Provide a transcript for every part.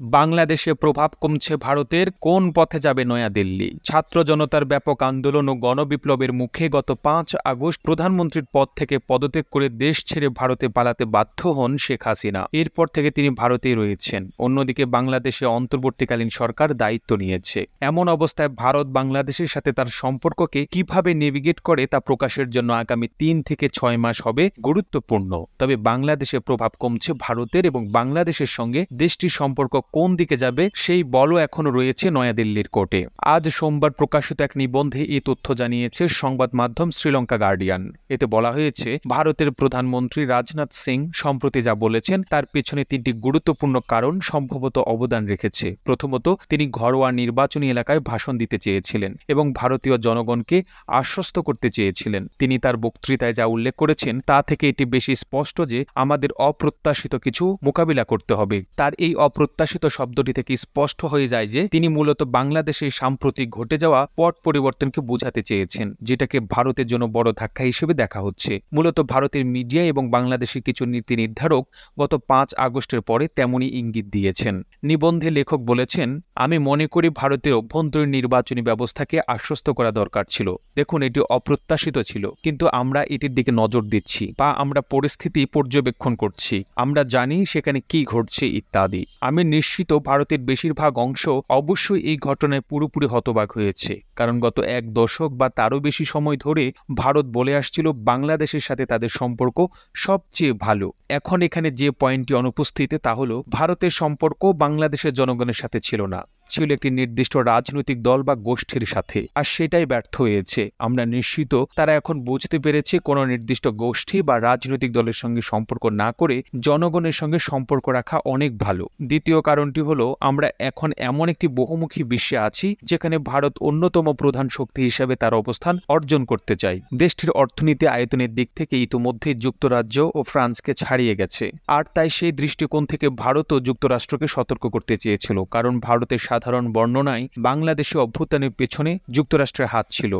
বাংলাদেশে প্রভাব কমছে ভারতের, কোন পথে যাবে নয়াদিল্লি ছাত্র জনতার ব্যাপক আন্দোলন ও গণবিপ্লবের মুখে গত পাঁচ আগস্ট প্রধানমন্ত্রীর পদ থেকে পদত্যাগ করে দেশ ছেড়ে ভারতে পালাতে বাধ্য হন শেখ হাসিনা। এরপর থেকে তিনি ভারতেই রয়েছেন। অন্যদিকে বাংলাদেশে অন্তর্বর্তীকালীন সরকার দায়িত্ব নিয়েছে। এমন অবস্থায় ভারত বাংলাদেশের সাথে তার সম্পর্ককে কীভাবে নেভিগেট করে তা প্রকাশের জন্য আগামী তিন থেকে ছয় মাস হবে গুরুত্বপূর্ণ। তবে বাংলাদেশে প্রভাব কমছে ভারতের এবং বাংলাদেশের সঙ্গে দেশটির সম্পর্ক কোন দিকে যাবে, সেই বলও এখনও রয়েছে নয়াদিল্লির কোর্টে। আজ সোমবার প্রকাশিত এক নিবন্ধে এই তথ্য জানিয়েছে সংবাদ মাধ্যম শ্রীলঙ্কা গার্ডিয়ান। এতে বলা হয়েছে, ভারতের প্রধানমন্ত্রী রাজনাথ সিং সম্প্রতি যা বলেছেন, তার পেছনে তিনটি গুরুত্বপূর্ণ কারণ সম্ভবত অবদান রেখেছে। প্রথমত, তিনি ঘরোয়া নির্বাচনী এলাকায় ভাষণ দিতে চেয়েছিলেন এবং ভারতীয় জনগণকে আশ্বস্ত করতে চেয়েছিলেন। তিনি তার বক্তৃতায় যা উল্লেখ করেছেন, তা থেকে এটি বেশি স্পষ্ট যে, আমাদের অপ্রত্যাশিত কিছু মোকাবিলা করতে হবে। তার এই অপ্রত্যাশিত শব্দটি থেকে স্পষ্ট হয়ে যায় যে তিনি মূলত বাংলাদেশে সাম্প্রতিক ঘটে যাওয়া পট পরিবর্তনকে বোঝাতে চেয়েছেন, যেটাকে ভারতের জন্য বড় ধাক্কা হিসেবে দেখা হচ্ছে। মূলত ভারতের মিডিয়া এবং বাংলাদেশের কিছু নীতি নির্ধারক গত পাঁচ আগস্টের পরে তেমনই ইঙ্গিত দিয়েছেন। নিবন্ধে লেখক বলেছেন, আমি মনে করি ভারতের অভ্যন্তরীণ নির্বাচনী ব্যবস্থাকে আশ্বস্ত করা দরকার ছিল। দেখুন, এটি অপ্রত্যাশিত ছিল, কিন্তু আমরা এটির দিকে নজর দিচ্ছি বা আমরা পরিস্থিতি পর্যবেক্ষণ করছি। আমরা জানি সেখানে কি ঘটছে ইত্যাদি। আমি নিশ্চিত ভারতের বেশিরভাগ অংশ অবশ্যই এই ঘটনায় পুরোপুরি হতবাক হয়েছে। কারণ গত এক দশক বা তারও বেশি সময় ধরে ভারত বলে আসছিল বাংলাদেশের সাথে তাদের সম্পর্ক সবচেয়ে ভালো। এখন এখানে যে পয়েন্টটি অনুপস্থিত তা হল, ভারতের সম্পর্ক বাংলাদেশের জনগণের সাথে ছিল না। ছিল একটি নির্দিষ্ট রাজনৈতিক দল বা গোষ্ঠীর সাথে, আর সেটাই ব্যর্থ হয়েছে। আমরা নিশ্চিত তারা এখন বুঝতে পেরেছে কোনো নির্দিষ্ট গোষ্ঠী বা রাজনৈতিক দলের সঙ্গে সম্পর্ক না করে জনগণের সঙ্গে সম্পর্ক রাখা অনেক ভালো। দ্বিতীয় কারণটি হলো, আমরা এখন এমন একটি বহুমুখী বিশ্বে আছি, যেখানে ভারত অন্যতম প্রধান শক্তি হিসেবে তার অবস্থান অর্জন করতে চায়। দেশটির অর্থনীতি আয়তনের দিক থেকে ইতোমধ্যে যুক্তরাজ্য ও ফ্রান্সকে ছাড়িয়ে গেছে। আর তাই সেই দৃষ্টিকোণ থেকে ভারতও যুক্তরাষ্ট্রকে সতর্ক করতে চেয়েছিল, কারণ ভারতের সাধারণ বর্ণনায় বাংলাদেশে অভ্যুত্থানের পেছনে যুক্তরাষ্ট্রের হাত ছিল।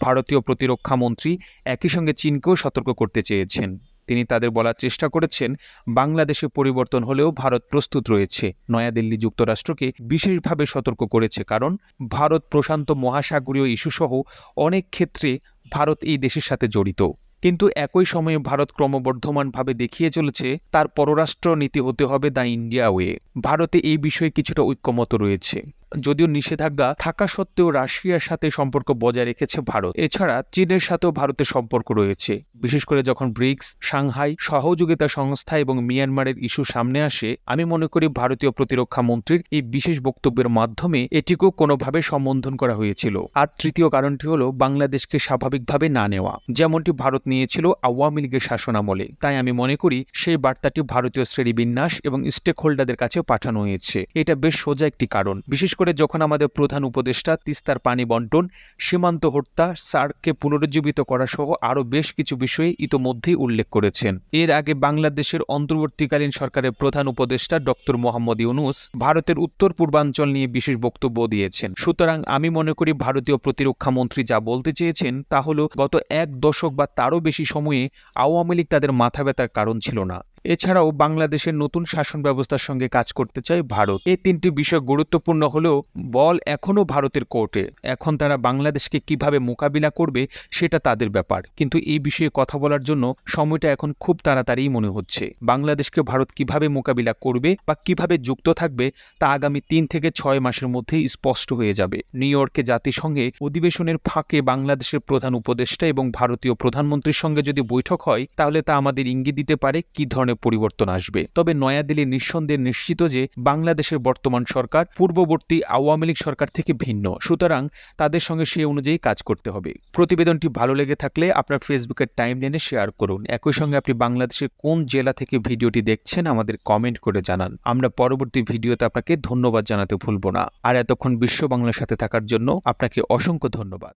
ভারতীয় প্রতিরক্ষা মন্ত্রী একই সঙ্গে চীনকেও সতর্ক করতে চেয়েছেন। তিনি তাদের বলার চেষ্টা করেছেন, বাংলাদেশে পরিবর্তন হলেও ভারত প্রস্তুত রয়েছে। নয়াদিল্লি যুক্তরাষ্ট্রকে বিশেষভাবে সতর্ক করেছে কারণ, ভারত প্রশান্ত মহাসাগরীয় ইস্যুসহ অনেক ক্ষেত্রে ভারত এই দেশের সাথে জড়িত। কিন্তু একই সময়ে ভারত ক্রমবর্ধমানভাবে দেখিয়ে চলেছে, তার পররাষ্ট্র নীতি হতে হবে দ্য ইন্ডিয়া ওয়ে। ভারতে এই বিষয়ে কিছুটা ঐক্যমত রয়েছে। যদিও নিষেধাজ্ঞা থাকা সত্ত্বেও রাশিয়ার সাথে সম্পর্ক বজায় রেখেছে ভারত। এছাড়া চীনের সাথেও ভারতের সম্পর্ক রয়েছে। বিশেষ করে যখন ব্রিক্স, সাংহাই, সহযোগিতা সংস্থা এবং মিয়ানমারের ইস্যু সামনে আসে, আমি মনে করি ভারতীয় প্রতিরক্ষা মন্ত্রীর এই বিশেষ বক্তব্যের মাধ্যমে এটিকেও কোনোভাবে সম্বোধন করা হয়েছিল। আর তৃতীয় কারণটি হলো বাংলাদেশকে স্বাভাবিকভাবে না নেওয়া, যেমনটি ভারত নিয়েছিল আওয়ামী লীগের শাসনামলে। তাই আমি মনে করি সেই বার্তাটি ভারতীয় শ্রেণীবিন্যাস এবং স্টেক হোল্ডারদের কাছে পাঠানো হয়েছে। এটা বেশ সোজা একটি কারণ। বিশেষ যখন আমাদের প্রধান উপদেষ্টা তিস্তার পানি বন্টন, সীমান্ত হত্যা, সার্ককে পুনরুজ্জীবিত করা সহ আরও বেশ কিছু বিষয়ে ইতোমধ্যেই উল্লেখ করেছেন। এর আগে বাংলাদেশের অন্তর্বর্তীকালীন সরকারের প্রধান উপদেষ্টা ডক্টর মোহাম্মদ ইউনুস ভারতের উত্তর পূর্বাঞ্চল নিয়ে বিশেষ বক্তব্য দিয়েছেন। সুতরাং আমি মনে করি ভারতীয় প্রতিরক্ষা মন্ত্রী যা বলতে চেয়েছেন তা হল, গত এক দশক বা তারও বেশি সময়ে আওয়ামী লীগ তাদের মাথা ব্যথার কারণ ছিল না। এছাড়াও বাংলাদেশের নতুন শাসন ব্যবস্থার সঙ্গে কাজ করতে চায় ভারত। এই তিনটি বিষয় গুরুত্বপূর্ণ হলেও বল এখনও ভারতের কোর্টে। এখন তারা বাংলাদেশকে কীভাবে মোকাবিলা করবে সেটা তাদের ব্যাপার। কিন্তু এই বিষয়ে কথা বলার জন্য সময়টা এখন খুব তাড়াতাড়িই মনে হচ্ছে। বাংলাদেশকে ভারত কীভাবে মোকাবিলা করবে বা কীভাবে যুক্ত থাকবে তা আগামী তিন থেকে ছয় মাসের মধ্যেই স্পষ্ট হয়ে যাবে। নিউ ইয়র্কে জাতিসংঘে অধিবেশনের ফাঁকে বাংলাদেশের প্রধান উপদেষ্টা এবং ভারতীয় প্রধানমন্ত্রীর সঙ্গে যদি বৈঠক হয়, তাহলে তা আমাদের ইঙ্গিত দিতে পারে কি ধরনের ধরনের পরিবর্তন আসবে। তবে নয়াদিল্লি নিঃসন্দেহে নিশ্চিত যে বাংলাদেশের বর্তমান সরকার পূর্ববর্তী আওয়ামী লীগ সরকার থেকে ভিন্ন। সুতরাং তাদের সঙ্গে সেই অনুযায়ী কাজ করতে হবে। প্রতিবেদনটি ভালো লেগে থাকলে আপনার ফেসবুকের টাইম লাইনে শেয়ার করুন। একই সঙ্গে আপনি বাংলাদেশের কোন জেলা থেকে ভিডিওটি দেখছেন আমাদের কমেন্ট করে জানান। আমরা পরবর্তী ভিডিওতে আপনাকে ধন্যবাদ জানাতে ভুলব না। আর এতক্ষণ বিশ্ব বাংলার সাথে থাকার জন্য আপনাকে অসংখ্য ধন্যবাদ।